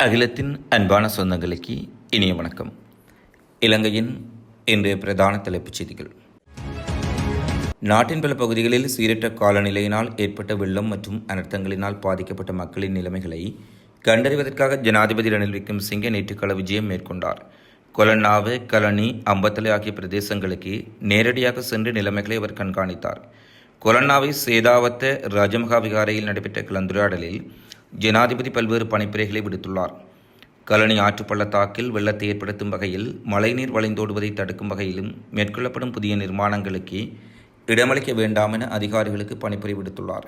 அகிலத்தின் அன்பான சொந்தங்களுக்கு இனிய வணக்கம். இலங்கையின் இன்றைய பிரதான தலைப்புச் செய்திகள். நாட்டின் பல பகுதிகளில் சீரற்ற காலநிலையினால் ஏற்பட்ட வெள்ளம் மற்றும் அனர்த்தங்களினால் பாதிக்கப்பட்ட மக்களின் நிலைமைகளை கண்டறிவதற்காக ஜனாதிபதி ரணில் விக்ரம்சிங்கே நேற்று கள விஜயம் மேற்கொண்டார். கொலன்னாவு கலனி அம்பத்தலை ஆகிய பிரதேசங்களுக்கு நேரடியாக சென்று நிலைமைகளை அவர் கண்காணித்தார். கொலன்னாவை சேதாவத்த ராஜமகா விகாரையில் நடைபெற்ற கலந்துரையாடலில் ஜனாதிபதி பல்வேறு பணிப்புரைகளை விடுத்துள்ளார். கலனி ஆற்று பள்ளத்தாக்கில் வெள்ளத்தை ஏற்படுத்தும் வகையில் மழைநீர் வளைந்தோடுவதை தடுக்கும் வகையிலும் மேற்கொள்ளப்படும் புதிய நிர்மாணங்களுக்கு இடமளிக்க வேண்டாம் என அதிகாரிகளுக்கு பணிப்புரை விடுத்துள்ளார்.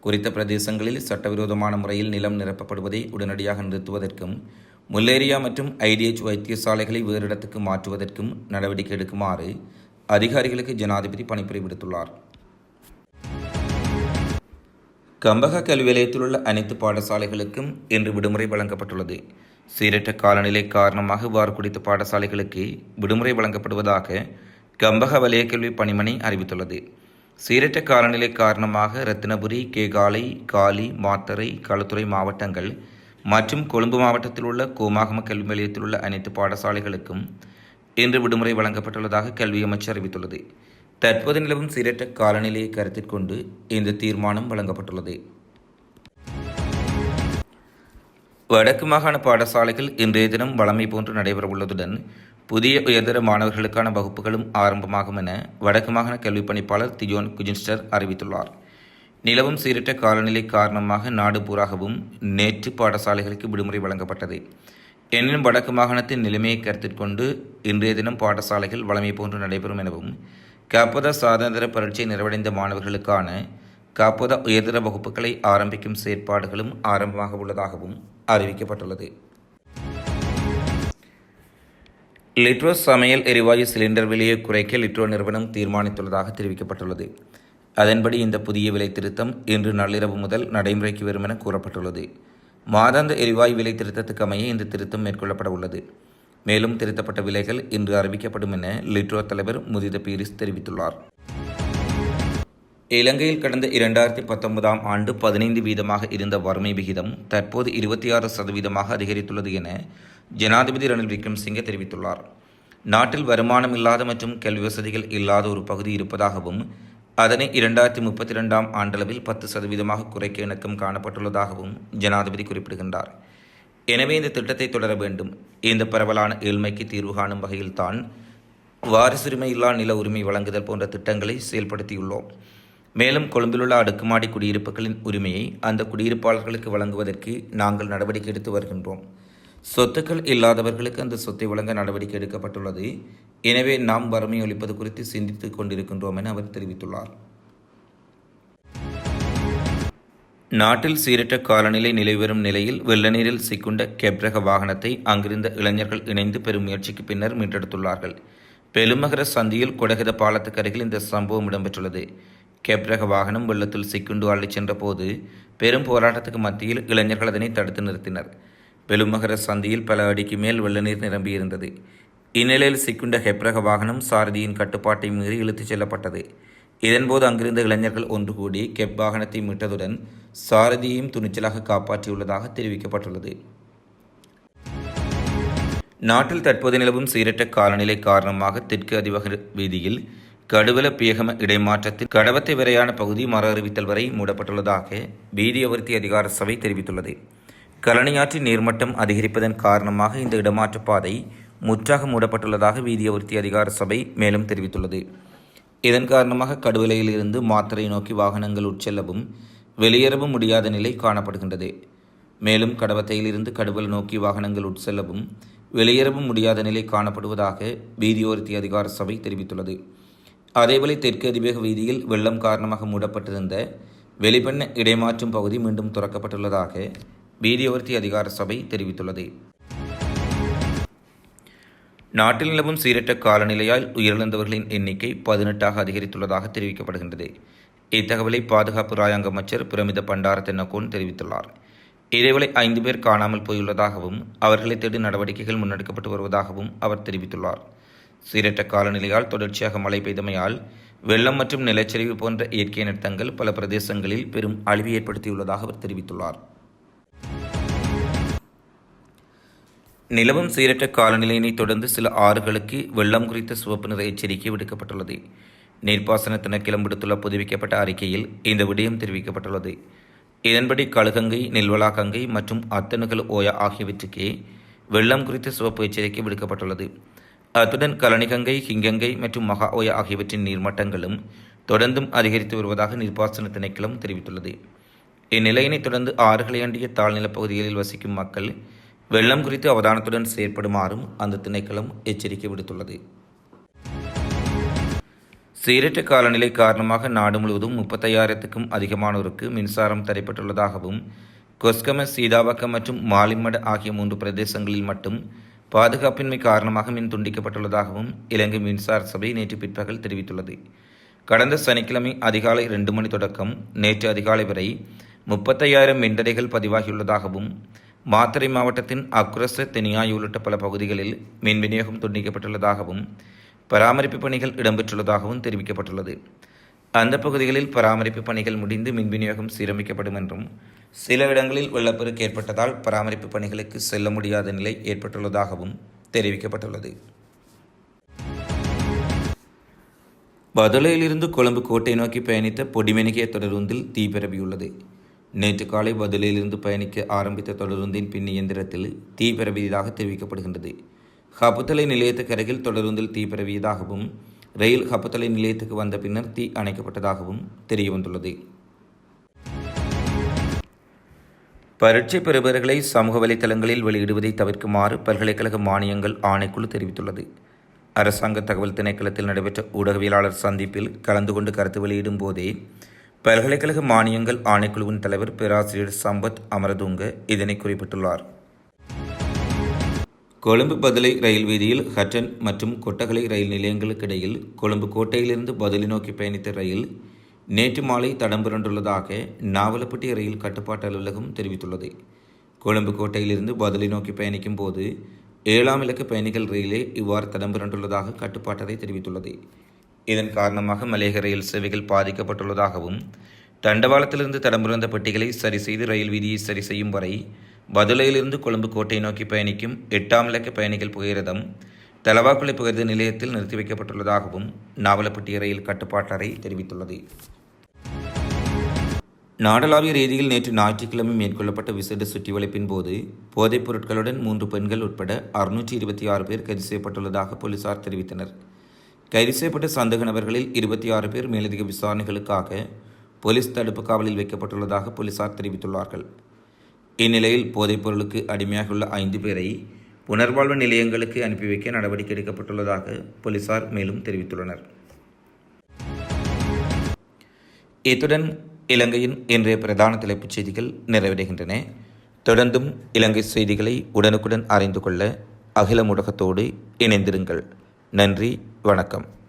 குறித்த பிரதேசங்களில் சட்டவிரோதமான முறையில் நிலம் நிரப்பப்படுவதை உடனடியாக நிறுத்துவதற்கும் முல்லேரியா மற்றும் ஐடிஎச் வைத்தியசாலைகளை வேறு இடத்துக்கு மாற்றுவதற்கும் நடவடிக்கை எடுக்குமாறு அதிகாரிகளுக்கு ஜனாதிபதி பணிப்புரை விடுத்துள்ளார். கம்பக கல்வி நிலையத்தில் உள்ள அனைத்து பாடசாலைகளுக்கும் இன்று விடுமுறை வழங்கப்பட்டுள்ளது. சீரற்ற காலநிலை காரணமாக இவ்வாறு குறித்த பாடசாலைகளுக்கு விடுமுறை வழங்கப்படுவதாக கம்பக வலய கல்வி பணிமனை அறிவித்துள்ளது. சீரற்ற காலநிலை காரணமாக ரத்தினபுரி கேகாலை காலி மாத்தறை களுத்துறை மாவட்டங்கள் மற்றும் கொழும்பு மாவட்டத்தில் உள்ள கோமாகம கல்வி நிலையத்தில் உள்ள அனைத்து பாடசாலைகளுக்கும் இன்று விடுமுறை வழங்கப்பட்டுள்ளதாக கல்வி அமைச்சர் அறிவித்துள்ளது. தற்போது நிலவும் சீரற்ற காலநிலையை கருத்தில் கொண்டு இந்த தீர்மானம் வழங்கப்பட்டுள்ளது. வடக்கு மாகாண பாடசாலைகள் இன்றைய தினம் வழமை போன்று நடைபெறவுள்ளதுடன் புதிய உயர்தர மாணவர்களுக்கான வகுப்புகளும் ஆரம்பமாகும் என வடக்கு மாகாண கல்வி பணிப்பாளர் தியோன் குஜின்ஸ்டர் அறிவித்துள்ளார். நிலவும் சீரற்ற காலநிலை காரணமாக நாடு பூராகவும் நேற்று பாடசாலைகளுக்கு விடுமுறை வழங்கப்பட்டது. எனினும் வடக்கு மாகாணத்தின் நிலைமையை கருத்தில் கொண்டு இன்றைய தினம் பாடசாலைகள் வழமை போன்று நடைபெறும் எனவும் காப்பத சாதந்திர பரீட்சை நிறைவடைந்த மாணவர்களுக்கான காப்பத உயர்தர வகுப்புகளை ஆரம்பிக்கும் செயற்பாடுகளும் ஆரம்பமாக உள்ளதாகவும் அறிவிக்கப்பட்டுள்ளது. லிட்ரோ சமையல் எரிவாயு சிலிண்டர் விலையை குறைக்க லிட்ரோ நிறுவனம் தீர்மானித்துள்ளதாக தெரிவிக்கப்பட்டுள்ளது. அதன்படி இந்த புதிய விலை திருத்தம் இன்று நள்ளிரவு முதல் நடைமுறைக்கு வரும் என கூறப்பட்டுள்ளது. மாதாந்த எரிவாயு விலை திருத்தத்துக்கு அமைய இந்த திருத்தம் மேற்கொள்ளப்பட உள்ளது. மேலும் திருத்தப்பட்ட விலைகள் இன்று அறிவிக்கப்படும் என லிட்ரோ தலைவர் முதித பீரிஸ் தெரிவித்துள்ளார். இலங்கையில் கடந்த இரண்டாயிரத்தி பத்தொன்பதாம் ஆண்டு பதினைந்து வீதமாக இருந்த வறுமை விகிதம் தற்போது இருபத்தி ஆறு சதவீதமாக அதிகரித்துள்ளது என ஜனாதிபதி ரணில் விக்ரம்சிங்கே தெரிவித்துள்ளார். நாட்டில் வருமானம் இல்லாத மற்றும் கல்வி வசதிகள் இல்லாத ஒரு பகுதி இருப்பதாகவும் அதனை இரண்டாயிரத்தி முப்பத்தி ரெண்டாம் ஆண்டளவில் பத்து சதவீதமாக குறைக்க இணக்கம் காணப்பட்டுள்ளதாகவும் ஜனாதிபதி குறிப்பிடுகின்றார். எனவே இந்த திட்டத்தை தொடர வேண்டும். இந்த பரவலான ஏழ்மைக்கு தீர்வு காணும் வகையில்தான் வாரிசுரிமை இல்லா நில உரிமை வழங்குதல் போன்ற திட்டங்களை செயல்படுத்தியுள்ளோம். மேலும் கொழும்பிலுள்ள அடுக்குமாடி குடியிருப்புகளின் உரிமையை அந்த குடியிருப்பாளர்களுக்கு வழங்குவதற்கு நாங்கள் நடவடிக்கை எடுத்து வருகின்றோம். சொத்துக்கள் இல்லாதவர்களுக்கு அந்த சொத்தை வழங்க நடவடிக்கை எடுக்கப்பட்டுள்ளது. எனவே நாம் வறுமை ஒழிப்பது குறித்து சிந்தித்துக் கொண்டிருக்கின்றோம் என அவர் தெரிவித்துள்ளார். நாட்டில் சீரற்ற காலநிலை நிலைவரும் நிலையில் வெள்ள நீரில் சிக்குண்ட கெப்ரக வாகனத்தை அங்கிருந்த இளைஞர்கள் இணைந்து பெரும் முயற்சிக்கு பின்னர் மீட்டெடுத்துள்ளார்கள். பெருமகர சந்தியில் கொடகத பாலத்துக்கு அருகில் இந்த சம்பவம் இடம்பெற்றுள்ளது. கெப்ரக வாகனம் வெள்ளத்தில் சிக்குண்டு அள்ளிச் சென்றபோது பெரும் போராட்டத்துக்கு மத்தியில் இளைஞர்கள் அதனை தடுத்து நிறுத்தினர். பெருமகர சந்தியில் பல அடிக்கு மேல் வெள்ள நீர் நிரம்பியிருந்தது. இந்நிலையில் சிக்குண்ட ஹெப்ரக வாகனம் சாரதியின் கட்டுப்பாட்டை மீறி இழுத்துச் செல்லப்பட்டது. இதன்போது அங்கிருந்த இளைஞர்கள் ஒன்று கூடி கெப் வாகனத்தை மீட்டதுடன் சாரதியையும் துணிச்சலாக காப்பாற்றியுள்ளதாக தெரிவிக்கப்பட்டுள்ளது. நாட்டில் தற்போது நிலவும் சீரற்ற காலநிலை காரணமாக தெற்கு அதிபக வீதியில் கடுவல பியகம இடைமாற்றத்தில் கடவத்தை வரையான பகுதி மறு அறிவித்தல் வரை மூடப்பட்டுள்ளதாக வீதி அபிவிருத்தி அதிகார சபை தெரிவித்துள்ளது. கலனியாற்றின் நீர்மட்டம் அதிகரிப்பதன் காரணமாக இந்த இடமாற்ற பாதை முற்றாக மூடப்பட்டுள்ளதாக வீதி அபிவிருத்தி அதிகார சபை மேலும் தெரிவித்துள்ளது. இதன் காரணமாக கடுவலையில் இருந்து மாத்திரை நோக்கி வாகனங்கள் உட்செல்லவும் வெளியேறவும் முடியாத நிலை காணப்படுகின்றது. மேலும் கடவத்தையிலிருந்து கடுவல் நோக்கி வாகனங்கள் உட்செல்லவும் வெளியேறவும் முடியாத நிலை காணப்படுவதாக வீதியோர்த்தி அதிகார சபை தெரிவித்துள்ளது. அதேபோல தெற்கு அதிவேக வீதியில் வெள்ளம் காரணமாக மூடப்பட்டிருந்த வெளிப்பண்ண இடைமாற்றும் பகுதி மீண்டும் துறக்கப்பட்டுள்ளதாக வீதியோர்த்தி அதிகார சபை தெரிவித்துள்ளது. நாட்டில் நிலவும் சீரற்ற காலநிலையால் உயிரிழந்தவர்களின் எண்ணிக்கை பதினெட்டாக அதிகரித்துள்ளதாக தெரிவிக்கப்படுகின்றது. இத்தகவலை பாதுகாப்பு ராயாங்க அமைச்சர் பிரமித பண்டார தென்னகோன் தெரிவித்துள்ளார். இதேவேளை ஐந்து பேர் காணாமல் போயுள்ளதாகவும் அவர்களை தேடி நடவடிக்கைகள் முன்னெடுக்கப்பட்டு வருவதாகவும் அவர் தெரிவித்துள்ளார். சீரற்ற காலநிலையால் தொடர்ச்சியாக மழை பெய்தமையால் வெள்ளம் மற்றும் நிலச்சரிவு போன்ற இயற்கை நிறுத்தங்கள் பல பிரதேசங்களில் பெரும் அழிவு ஏற்படுத்தியுள்ளதாக அவர் தெரிவித்துள்ளார். நிலவும் சீரற்ற காலநிலையினை தொடர்ந்து சில ஆறுகளுக்கு வெள்ளம் குறித்த சிவப்பு நிற எச்சரிக்கை விடுக்கப்பட்டுள்ளது. நீர்ப்பாசன திணைக்களம் விடுத்துள்ள புதுப்பிக்கப்பட்ட அறிக்கையில் இந்த விடயம் தெரிவிக்கப்பட்டுள்ளது. இதன்படி கழுகங்கை நெல்வலா கங்கை மற்றும் அத்தனுகல் ஓயா ஆகியவற்றுக்கே வெள்ளம் குறித்த சிவப்பு எச்சரிக்கை விடுக்கப்பட்டுள்ளது. அத்துடன் கலனிகங்கை ஹிங்கங்கை மற்றும் மகா ஓயா ஆகியவற்றின் நீர்மட்டங்களும் தொடர்ந்தும் அதிகரித்து வருவதாக நீர்ப்பாசன திணைக்களம் தெரிவித்துள்ளது. இந்நிலையினைத் தொடர்ந்து ஆறுகளை அண்டிய தாழ்நிலப் பகுதிகளில் வசிக்கும் மக்கள் வெள்ளம் குறித்து அவதானத்துடன் செயற்படுமாறும் அந்த திணைக்களம் எச்சரிக்கை விடுத்துள்ளது. சீரற்ற காலநிலை காரணமாக நாடு முழுவதும் முப்பத்தையாயிரத்துக்கும் அதிகமானோருக்கு மின்சாரம் தடைப்பட்டுள்ளதாகவும் கொஸ்கம சீதாவக்கம் மற்றும் மாலிமட ஆகிய மூன்று பிரதேசங்களில் மட்டும் பாதுகாப்பின்மை காரணமாக மின் துண்டிக்கப்பட்டுள்ளதாகவும் இலங்கை மின்சார சபை நேற்று பிற்பகல் தெரிவித்துள்ளது. கடந்த சனிக்கிழமை அதிகாலை ரெண்டு மணி தொடக்கம் நேற்று அதிகாலை வரை முப்பத்தையாயிரம் மின்தடைகள் பதிவாகியுள்ளதாகவும் மாத்தறை மாவட்டத்தின் அக்குரச தெனியாய் உள்ளிட்ட பல பகுதிகளில் மின் விநியோகம் துண்டிக்கப்பட்டுள்ளதாகவும் பராமரிப்பு பணிகள் இடம்பெற்றுள்ளதாகவும் தெரிவிக்கப்பட்டுள்ளது. அந்த பகுதிகளில் பராமரிப்பு பணிகள் முடிந்து மின் விநியோகம் சீரமைக்கப்படும் என்றும் சில இடங்களில் வெள்ளப்பெருக்கு ஏற்பட்டதால் பராமரிப்பு பணிகளுக்கு செல்ல முடியாத நிலை ஏற்பட்டுள்ளதாகவும் தெரிவிக்கப்பட்டுள்ளது. பதுளையிலிருந்து கொழும்பு கோட்டை நோக்கி பயணித்த பொடிமெனிகே தொடருந்தில் தீ பரவியுள்ளது. நேற்று காலை பதிலிலிருந்து பயணிக்க ஆரம்பித்த தொடருந்தின் பின் இயந்திரத்தில் தீ பரவியதாக தெரிவிக்கப்படுகின்றது. ஹப்புத்தலை நிலையத்துக்கு அருகில் தொடருந்தில் தீ பரவியதாகவும் ரயில் ஹப்புத்தலை நிலையத்துக்கு வந்த பின்னர் தீ அணைக்கப்பட்டதாகவும் தெரியவந்துள்ளது. பரீட்சை பெறுபவர்களை சமூக வலைதளங்களில் வெளியிடுவதை தவிர்க்குமாறு பல்கலைக்கழக மானியங்கள் ஆணைக்குழு தெரிவித்துள்ளது. அரசாங்க தகவல் திணைக்களத்தில் நடைபெற்ற ஊடகவியலாளர் சந்திப்பில் கலந்து கொண்டு கருத்து வெளியிடும் போதே பல்கலைக்கழக மானியங்கள் ஆணைக்குழுவின் தலைவர் பேராசிரியர் சம்பத் அமரதுங்க இதனை குறிப்பிட்டுள்ளார். கொழும்பு பதுளை ரயில் வீதியில் ஹட்டன் மற்றும் கொட்டகலை ரயில் நிலையங்களுக்கு இடையில் கொழும்பு கோட்டையிலிருந்து பதுளை நோக்கி பயணித்த ரயில் நேற்று மாலை தடம் புரண்டுள்ளதாக நாவலப்பட்டி ரயில் கட்டுப்பாட்டு அலுவலகம் தெரிவித்துள்ளது. கொழும்பு கோட்டையிலிருந்து பதுளை நோக்கி பயணிக்கும் போது ஏழாம் இலக்க பயணிகள் ரயிலே இவ்வாறு தடம் புரண்டுள்ளதாக கட்டுப்பாட்டறை தெரிவித்துள்ளது. இதன் காரணமாக மலையக ரயில் சேவைகள் பாதிக்கப்பட்டுள்ளதாகவும் தண்டவாளத்திலிருந்து தடம்புறந்த பெட்டிகளை சரி செய்து ரயில் வீதியை சரி செய்யும் வரை பதுளையிலிருந்து கொழும்பு கோட்டை நோக்கி பயணிக்கும் எட்டாம் இலக்க பயணிகள் புகையிரதம் தலவாக்குளை புகையிரத நிலையத்தில் நிறுத்தி வைக்கப்பட்டுள்ளதாகவும் நாவலப்பட்டி ரயில் கட்டுப்பாட்டறை தெரிவித்துள்ளது. நாடளாவிய ரீதியில் நேற்று ஞாயிற்றுக்கிழமை மேற்கொள்ளப்பட்ட விசேட சுற்றிவளைப்பின் போது போதைப் பொருட்களுடன் மூன்று பெண்கள் உட்பட அறுநூற்றி இருபத்தி ஆறு பேர் கைது செய்யப்பட்டுள்ளதாக போலீசார் தெரிவித்தனர். கைது செய்யப்பட்ட சந்தேக நபர்களில் இருபத்தி ஆறு பேர் மேலதிக விசாரணைகளுக்காக போலீஸ் தடுப்பு காவலில் வைக்கப்பட்டுள்ளதாக போலீசார் தெரிவித்துள்ளார்கள். இந்நிலையில் போதைப் பொருளுக்கு அடிமையாகியுள்ள ஐந்து பேரை புனர்வாழ்வு நிலையங்களுக்கு அனுப்பி வைக்க நடவடிக்கை எடுக்கப்பட்டுள்ளதாக போலீசார் மேலும் தெரிவித்துள்ளனர். இத்துடன் இலங்கையின் இன்றைய பிரதான தலைப்புச் செய்திகள் நிறைவடைகின்றன. தொடர்ந்தும் இலங்கை செய்திகளை உடனுக்குடன் அறிந்து கொள்ள அகில ஊடகத்தோடு இணைந்திருங்கள். நன்றி வணக்கம்.